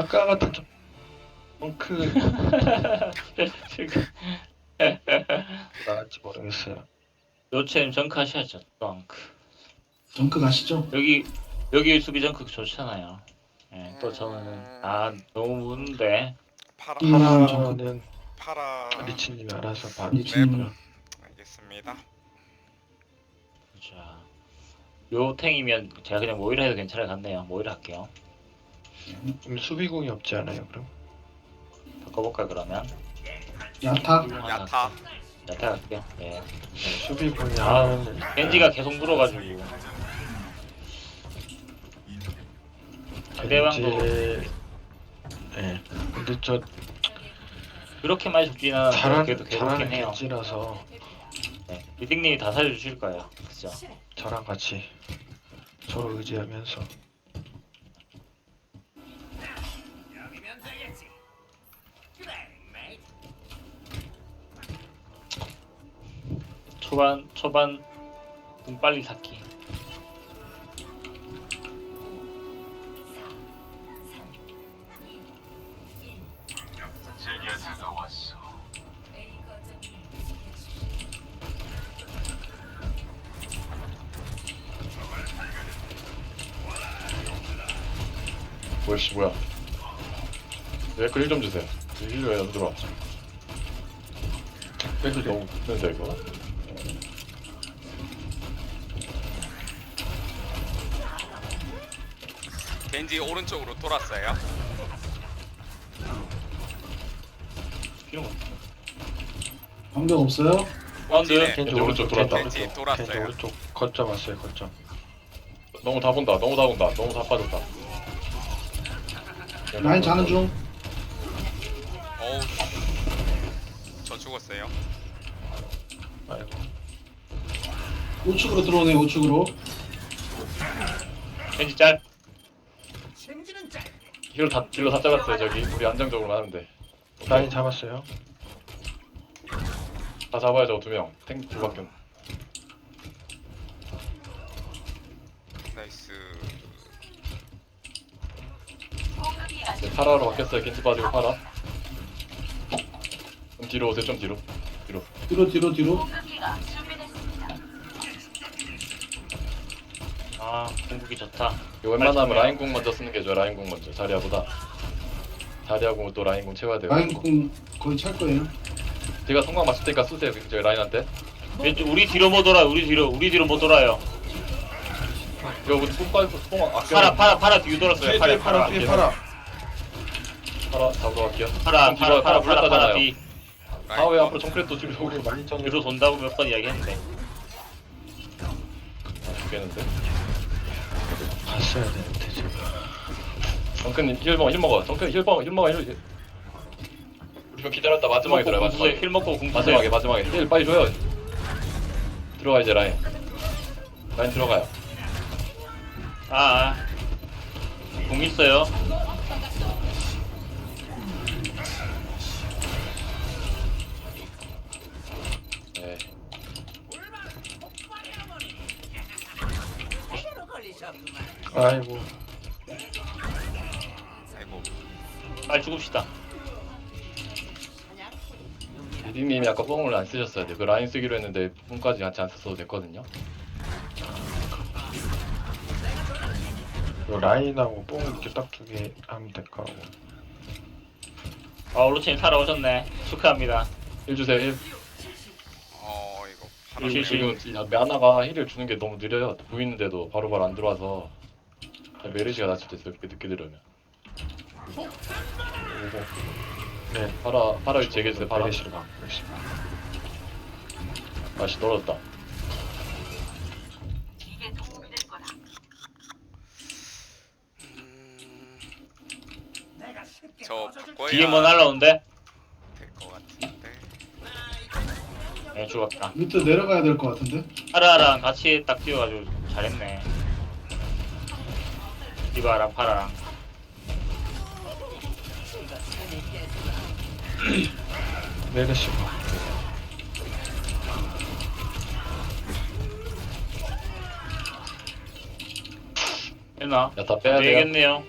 아까 같은 좀 덩크 지금 나갈지 모르겠어요. 요체님 정크 하셔야죠. 덩크. 정크 가시죠. 여기 여기 수비 정크 좋잖아요. 예, 또 저는 아 너무 무는데 파라 음. 하나는 파라 리치님이 알아서 네. 봐주시고요. 알겠습니다. 자, 요 탱이면 제가 그냥 모이라 해도 괜찮을 것 같네요. 모이라 할게요. 음, 수비공이 없지 않아요, 그럼? 바꿔볼까 그러면? 야타. 야타. 할게요. 야타 갈게요. 예. 네, 수비공이 아, 하나는 겐지가 계속 물어가지고 상대방도 예. 근데 저 그렇게 많이 죽지는 않아도 잘하는 그래도 잘하는 괴롭긴 해요. 겐지라서 네. 리딩님이 다 살려주실 거예요. 그죠? 저랑 같이 서로 의지하면서 초반 초반 좀 빨리 삭기. 뭐씨 뭐야? 댓글 1좀 주세요. 힐 왜안 들어와 댓글 너무 붙는데 이거 겐지 오른쪽으로 돌았어요. 방벽 없어요? 원드 네. 겐지 오른쪽 돌았다 겐지 겐지 돌았어요. 오른쪽 거점 왔어요, 거점. 너무 다 본다 너무 다 본다 너무 다 빠졌다 라인 자는 중. 어우. 저 죽었어요. 아이고. 우측으로 들어오네 우측으로. 겐지 짤. 힐로 다 딜로 다 잘랐어요 저기. 우리 안정적으로 하는데. 라인 잡았어요. 다 잡아야죠 두명탱 둘밖에 없 나이스. 네, 파라로 바뀌었어요. 겐지 빠지고 파라. 좀 뒤로 오세요 좀 뒤로. 뒤로. 뒤로 뒤로 뒤로. 아 공국이 좋다. 웬만하면 라인궁 먼저 쓰는 게 좋아요 라인궁 먼저 자리아보다 자리아궁 또 라인궁 채워야 돼요 라인 공 거의 찰 거예요. 제가 성광 맞출 테니까 쓰세요 저기 라인한테 왼쪽 우리 뒤로 못 돌아요. 우리 뒤로 우리 뒤로 못 돌아요. 이거 우리 뽕뽕 아껴 파라 파라 파라 뒤로 돌았어요. 파라 파라 뒤에 파라. 파라 잡으러 갈게요 파라 좀 파라 뒤로 파라 파라 파라 불렀다잖아요. 뒤아왜 앞으로 정크렛도 지금 우리 많이 정 뒤로 돈다고 몇 번 이야기했는데 아, 죽겠는데 봤어야 되는데 지금. 정크님 힐 먹어 힐 먹어 정크 힐 먹어 힐 먹어 힐 우리 좀 기다렸다 마지막에 주세요. 마지막에 힐 먹고 궁 마지막에. 마지막에 힐 빨리 줘요 들어가 이제 라인 라인 들어가요 아, 아. 궁 있어요. 네 아이고. 아이고. 빨리 죽읍시다. 리딩님이 아까 뽕을 안 쓰셨어야 돼 그 라인 쓰기로 했는데 뽕까지 같이 안 썼어도 됐거든요 요 라인하고 뽕 이렇게 딱 두 개 하면 될거 같고. 아 오로치님 살아오셨네. 축하합니다. 힐 주세요 힐어 힐, 힐, 지금 메아나가 힐을 주는 게 너무 느려요 보이는데도 바로바로 안 들어와서 메르시가 다칠 때 있어요 그렇게 늦게 들어오면 네. 파라 파라 위치 얘기해주세요 파라 메리시를 갖고 있습니다. 다시 떨어졌다 음... 저 바꿔야 뒤에 뭐 날라오는데? 네 죽었다. 밑에 내려가야 될 것 같은데. 파라랑 같이 딱 뛰어가지고 잘했네. 디바랑 파라랑. 메르시가. 했나? 야다 빼야 돼요 되겠네요.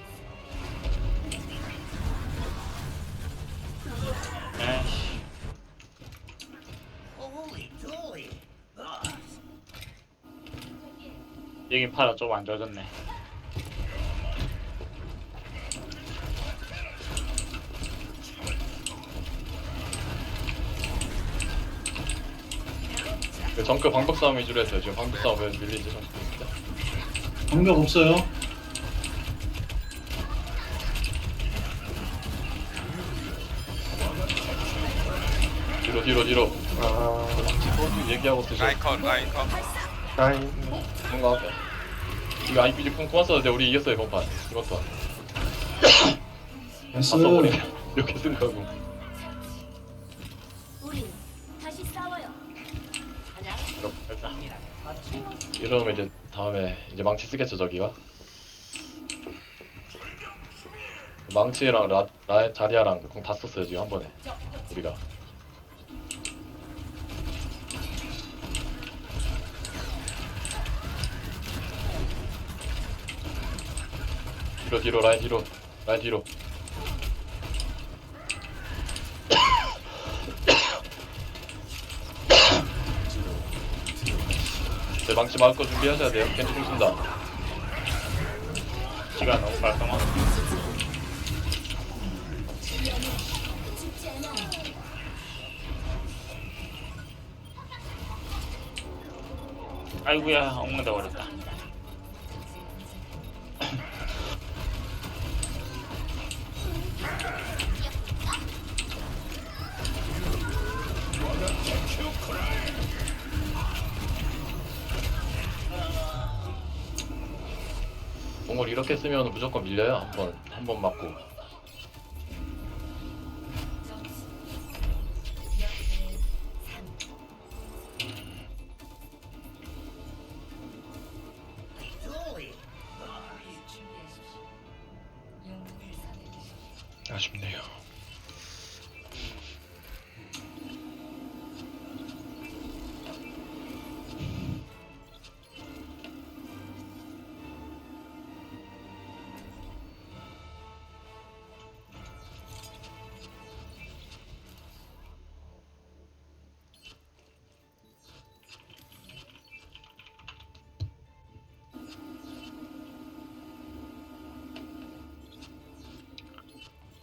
여긴 파라 좀 안 좋아졌네. 그 정크 방법 싸움 위주로 했어요. 지금 방법 싸움 왜 밀리지? 좀 보입니다. 방벽 없어요. 뒤로 뒤로 뒤로. 아또 얘기하고 드셔. 라인 컷 라인 뭔가 이거 IPG 쿵쿵 왔었는데 우리 이겼어요 이번 판. 이번 판. 다 나이스. 써버리네. 이렇게 쓴 거고. 우리 다시 싸워요. 이러면 이제 다음에 이제 망치 쓰겠죠 저기가. 망치랑 라, 라 자리아랑 공다 썼어요 지금 한 번에 우리가. 뒤로 뒤로 라인 뒤로 라인 뒤로. 제 망치 막을 거 준비하셔야 돼요. 겐지 좀 쓴다. 시간 너무 않아. 아이고야 엉망다 버렸다. 이렇게 쓰면 무조건 밀려요. 한 번 한 번 맞고.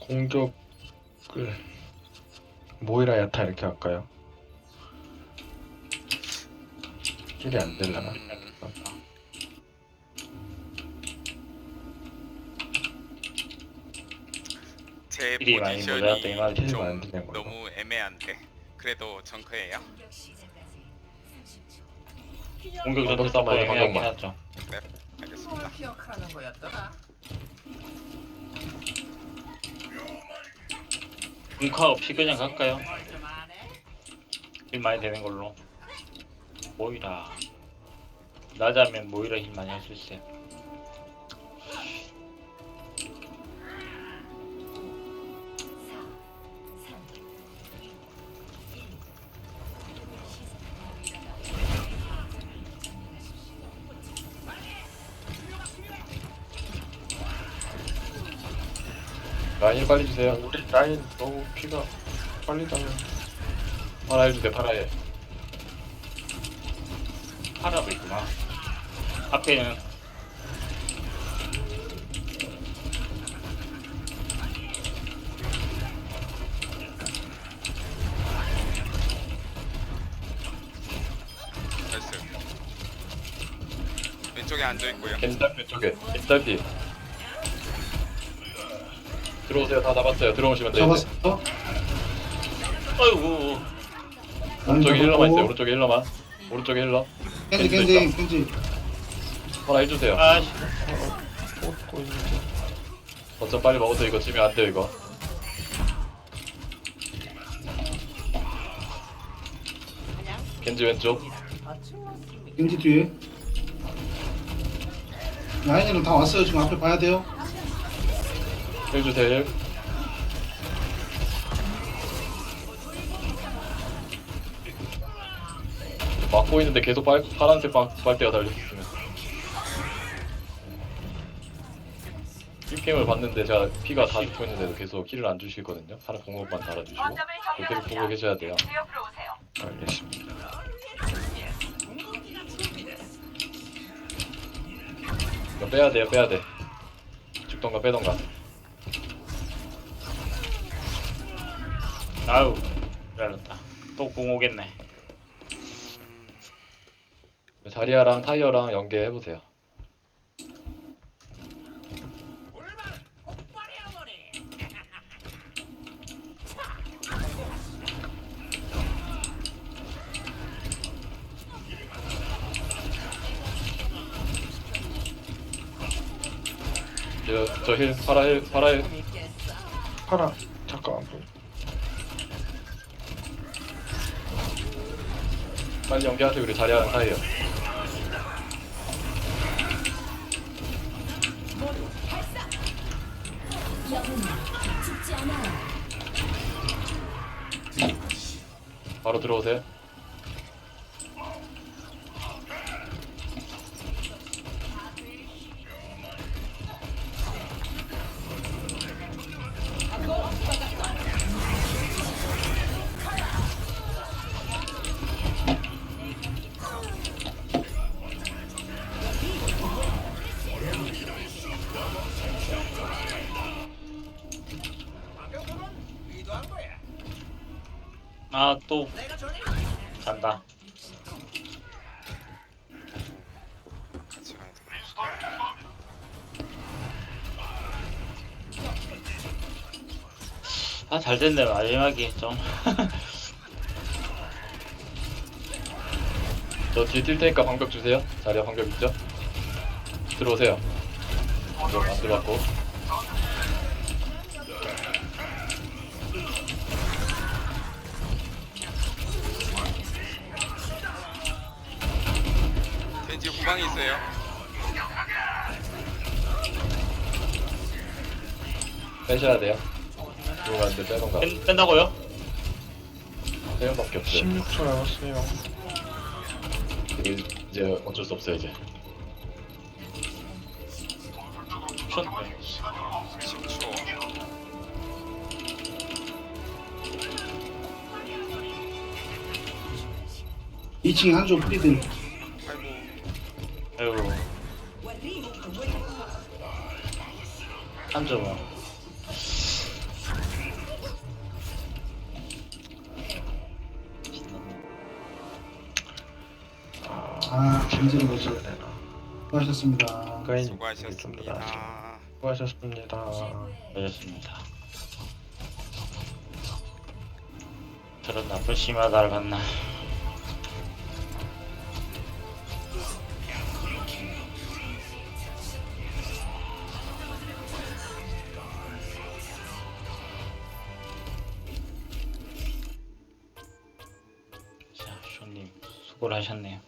공격을 모이라 야타 이렇게 할까요? 킬이 안 되려나? 제 일이 많이 모자랐다, 이 포지션이 안좀 되냐고. 너무 애매한데 그래도 정크예요 공격 전투 싸움을 방법만. 하죠. 네 알겠습니다 기억하는 거였더라. 공카 없이 그냥 갈까요? 일 많이 되는 걸로. 모이라. 낮아면 모이라 힘 많이 할 수 있어요. 빨리 주세요. 우리 라인 너무 피가 빨리 가면 파라 해주세요. 파라에. 파라도 있구나. 앞에는 나이스 왼쪽에 앉아 있고요 겐달피 쪽에. 겐달피. 들어오세요. 다 잡았어요. 들어오시면 돼요. 잡았어. 라인 오른쪽에 힐러만. 있어요. 오른쪽에 힐러만. 오른쪽에 힐러. 겐지 겐지 겐지. 파라 해주세요. 아씨 어쩜 빨리 먹어서 이거 지면 안 돼요 이거. 겐지 왼쪽. 겐지 뒤에. 라인이랑 다 왔어요. 지금 앞에 봐야 돼요. 힐 주세요. 힐. 막고 있는데 계속 빨, 파란색 방, 빨대가 달려있으면 1핑을 봤는데 제가 피가 다 죽고 있는데도 계속 킬을 안 주시거든요 파란 공격만 달아주시고 계속 보고 계셔야 돼요 알겠습니다. 이거 빼야 돼요 빼야 돼 죽던가 빼던가 아우 잘랐다. 또 공 오겠네. 자리아랑 타이어랑 연계해보세요. 저힐 파라 힐 파라 힐. 파라 빨리 연계하세요 우리 죽지 않아요. 바로 들어오세요 아 또. 내가 전에 잔다. 같이 가야 돼. 아 잘 됐네 마지막에 좀. 저 뒤에 뛸 테니까 방벽 주세요. 자리아 방벽 있죠? 들어오세요. 안 들어왔고 후방에 있어요. 빼셔야 돼요 들어가는데 빼던가 뺀, 뺀다고요? 빼면밖에 없어요 16초 남았어요 이제- 어쩔 수 없어요 이제 션 10초. 2층에 한조 프리들. 아이고. 아이고 한 점은 아, 쳤 되나 수고하셨습니다. 가인 수고하셨습니다. 수고하셨습니다. 되셨습니다. 저런 나쁜 심하다를 봤나 하셨네요